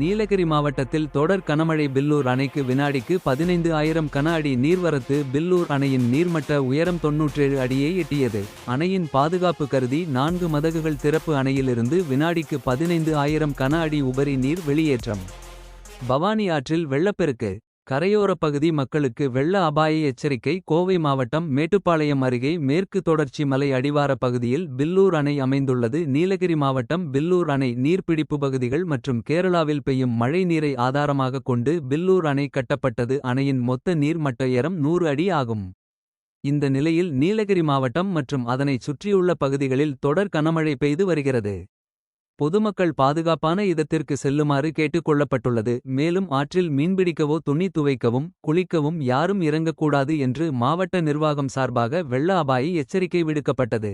நீலகிரி மாவட்டத்தில் தொடர் கனமழை பில்லூர் அணைக்கு வினாடிக்கு பதினைந்து ஆயிரம் கன அடி நீர்வரத்து பில்லூர் அணையின் நீர்மட்ட உயரம் தொன்னூற்றேழு அடியை எட்டியது. அணையின் பாதுகாப்பு கருதி நான்கு மதகுகள் திறப்பு அணையிலிருந்து வினாடிக்கு பதினைந்து ஆயிரம் கன அடி உபரி நீர் வெளியேற்றம். பவானி ஆற்றில் வெள்ளப்பெருக்கு. கரையோரப் பகுதி மக்களுக்கு வெள்ள அபாய எச்சரிக்கை கோவை மாவட்டம் மேட்டுப்பாளையம் அருகே மேற்கு தொடர்ச்சி மலை அடிவார பகுதியில் பில்லூர் அணை அமைந்துள்ளது. நீலகிரி மாவட்டம் பில்லூர் அணை நீர்பிடிப்பு பகுதிகள் மற்றும் கேரளாவில் பெய்யும் மழை நீரை ஆதாரமாக கொண்டு பில்லூர் அணை கட்டப்பட்டது. அணையின் மொத்த நீர்மட்ட உயரம் நூறு அடி ஆகும். இந்த நிலையில் நீலகிரி மாவட்டம் மற்றும் அதனைச் சுற்றியுள்ள பகுதிகளில் தொடர் கனமழை பெய்து வருகிறது. பொதுமக்கள் பாதுகாப்பான இடத்திற்கு செல்லுமாறு கேட்டுக் கொள்ளப்பட்டுள்ளது மேலும் ஆற்றில் மீன்பிடிக்கவோ துணி துவைக்கவும் குளிக்கவும் யாரும் இறங்கக்கூடாது என்று மாவட்ட நிர்வாகம் சார்பாக வெள்ள அபாய எச்சரிக்கை விடுக்கப்பட்டது.